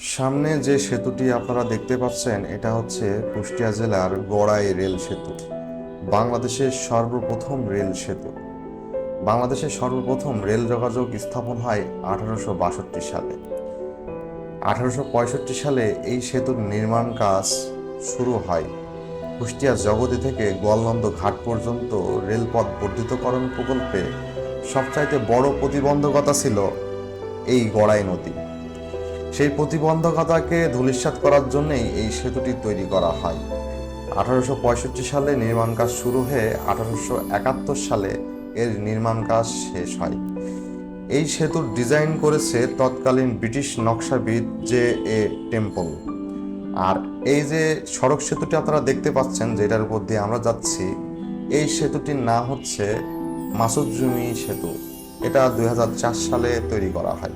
সামনে যে সেতুটি আপনারা দেখতে পাচ্ছেন, এটা হচ্ছে কুষ্টিয়া জেলার গড়াই রেল সেতু, বাংলাদেশের সর্বপ্রথম রেল সেতু। বাংলাদেশের সর্বপ্রথম রেল যোগাযোগ স্থাপন হয় আঠারোশো বাষট্টি সালে। আঠারোশো পঁয়ষট্টি সালে এই সেতুর নির্মাণ কাজ শুরু হয় কুষ্টিয়া জগতি থেকে গোয়ালন্দ ঘাট পর্যন্ত রেলপথ বর্ধিতকরণ প্রকল্পে। সবচাইতে বড় প্রতিবন্ধকতা ছিল এই গড়াই নদী। সেই প্রতিবন্ধকতাকে ধূলিসাৎ করার জন্যই এই সেতুটি তৈরি করা হয়। আঠারোশো পঁয়ষট্টি সালে নির্মাণ কাজ শুরু হয়ে আঠারোশো একাত্তর সালে এর নির্মাণ কাজ শেষ হয়। এই সেতুর ডিজাইন করেছে তৎকালীন ব্রিটিশ নকশাবিদ জে এ টেম্পল। আর এই যে সড়ক সেতুটি আপনারা দেখতে পাচ্ছেন যেটার উপর দিয়ে আমরা যাচ্ছি, এই সেতুটির নাম হচ্ছে মাসুদ জুমি সেতু। এটা দু হাজার চার সালে তৈরি করা হয়।